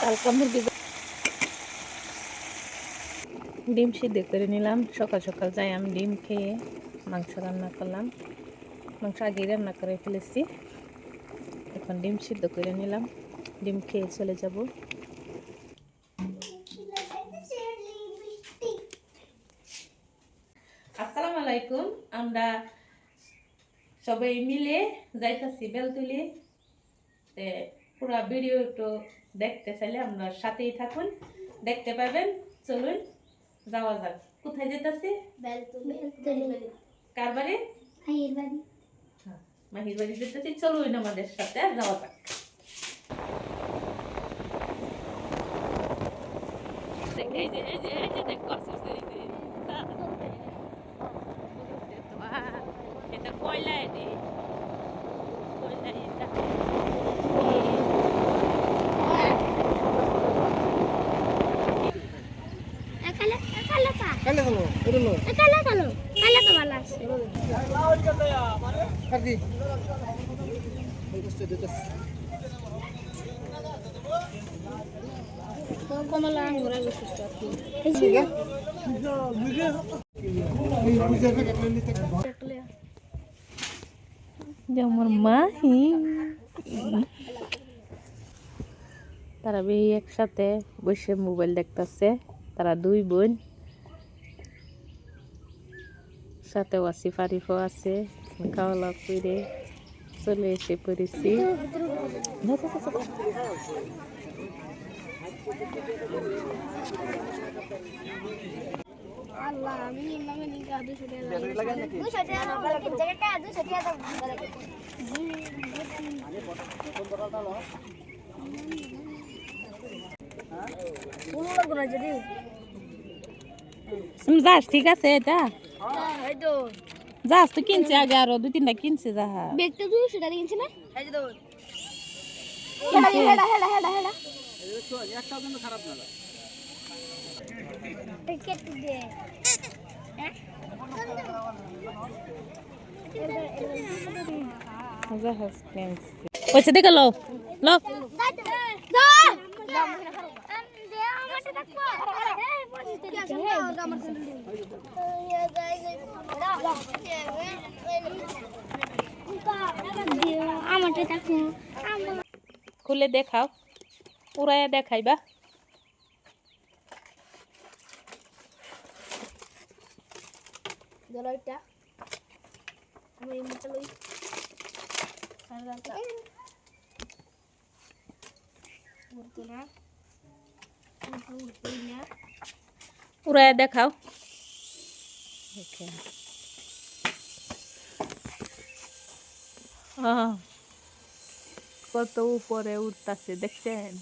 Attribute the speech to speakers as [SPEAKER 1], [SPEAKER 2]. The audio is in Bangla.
[SPEAKER 1] কালকা মুরগি ডিম সিদ্ধ করে নিলাম। সকাল সকাল যাই আমি ডিম খেয়ে মাংস রান্না করলাম। মাংস আগে রান্না করে ফেলেছি। এখন ডিম সিদ্ধ করে নিলাম। ডিম খেয়ে চলে যাব। আলাইকুম। আমরা সবাই মিলে যাইতাছি বেলতুলি। তে পুরো ভিডিও তো দেখতে চাইলে আমরা সাথেই থাকুন। দেখতে পাবেন চলুন যাওয়া যাক। কোথায় যেতেছি? কার বাড়ি? হ্যাঁ, মাহির বাড়ি যেতেছি চলুন আমাদের সাথে যাওয়া যাক। এই যে এই যে এই যে দেখ এটা কয়লা এনে কয়লা এটা
[SPEAKER 2] কালে গেল এটা লো এই কষ্ট দিতেছ
[SPEAKER 1] কমলা আঙ্গুরা গেছে
[SPEAKER 2] ঠিক আছে
[SPEAKER 1] যে আমার মাহি তারা বেশি একসাথে বসে মোবাইল দেখতেছে, তারা দুই বোন সাথে ওয়াসি ফারিফও আছে খাওয়া দাওয়া করে চলে এসে পড়েছি।
[SPEAKER 3] আল্লাহ আমি নিলাম নিকা দুশো টাকা দুশো টাকা দুশো টাকা দুশো টাকা কোনো লাগবে না যদি
[SPEAKER 1] তুমি যাস ঠিক আছে এটা
[SPEAKER 3] এই তো
[SPEAKER 1] যাস তো কিনছে আগে আরো দুই তিনটা কিনছে যাহা
[SPEAKER 3] ব্যাগটা দুশো টাকা কিনছে না এই তো হেডা হেডা হেডা হেডা হেডা টিকেট দে
[SPEAKER 1] জাহাজ কিনছে পয়সা দেখে লো লো খুলে দেখাও। উড়াইয়া দেখাইবা।
[SPEAKER 3] জলটা এই মুখটা লই সারাটা উড়তো না উড়তোই না
[SPEAKER 1] উড়াইয়া দেখাও আহ, কত উপরে উঠতেছে দেখছেন